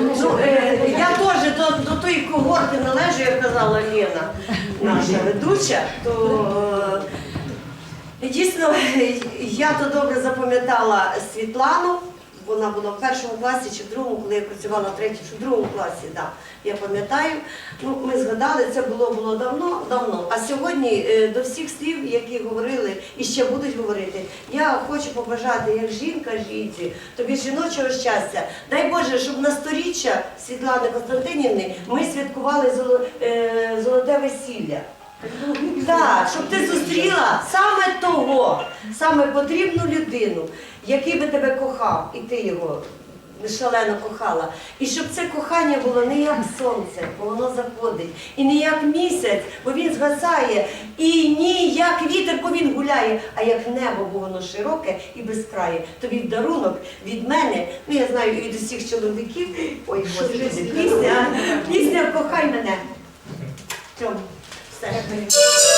Ну, е, я теж до, до тої когорти належу, як казала Лена, наша ведуча, то е, дійсно я то добре запам'ятала Світлану. Вона була в першому класі чи в другому, коли я працювала в третьому, чи в другому класі, да, я пам'ятаю. Ну, ми згадали, це було було давно, давно. А сьогодні е, до всіх слів, які говорили і ще будуть говорити, я хочу побажати як жінка жінці, тобі жіночого щастя. Дай Боже, щоб на сторіччя Світлани Константинівни ми святкували е, золоте весілля. Так, щоб ти зустріла того, саме потрібну людину, який би тебе кохав, і ти його шалено кохала. І щоб це кохання було не як сонце, бо воно заходить, і не як місяць, бо він згасає, і ні як вітер, бо він гуляє, а як небо, бо воно широке і безкрає. Тобі в дарунок від мене, ну я знаю від усіх чоловіків. Ой, Боже, пісня, пісня кохай мене. Все.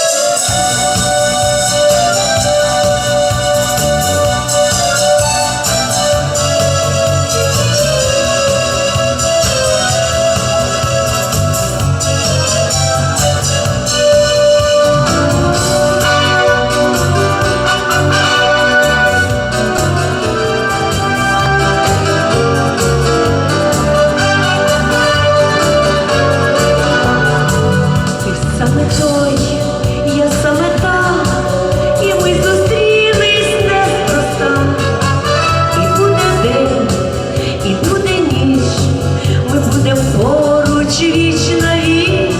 Поруч віч на віч,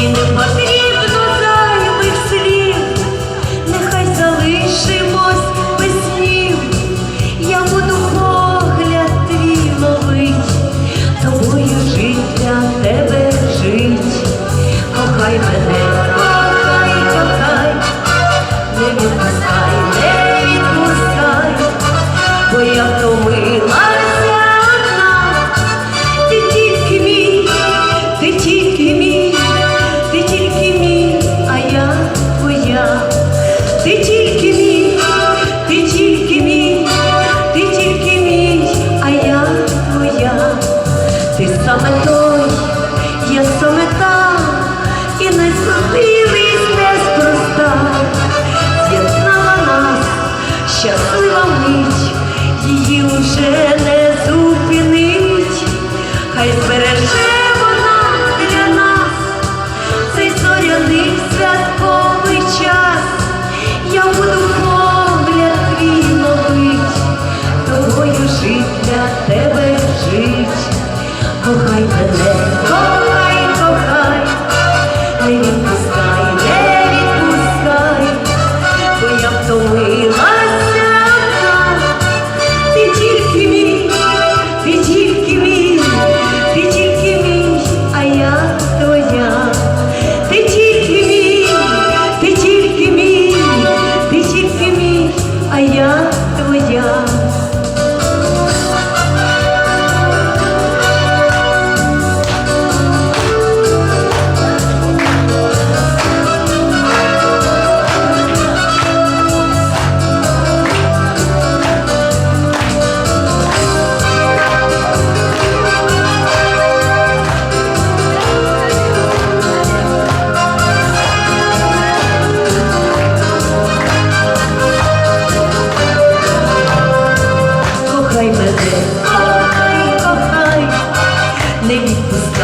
і не потрібно зайвих слів, нехай залишимось без снів. Я буду погляд твій ловить, тобою жить для тебе жить. Кохай мене, кохай, кохай, не відпускай, Yeah.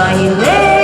Silence.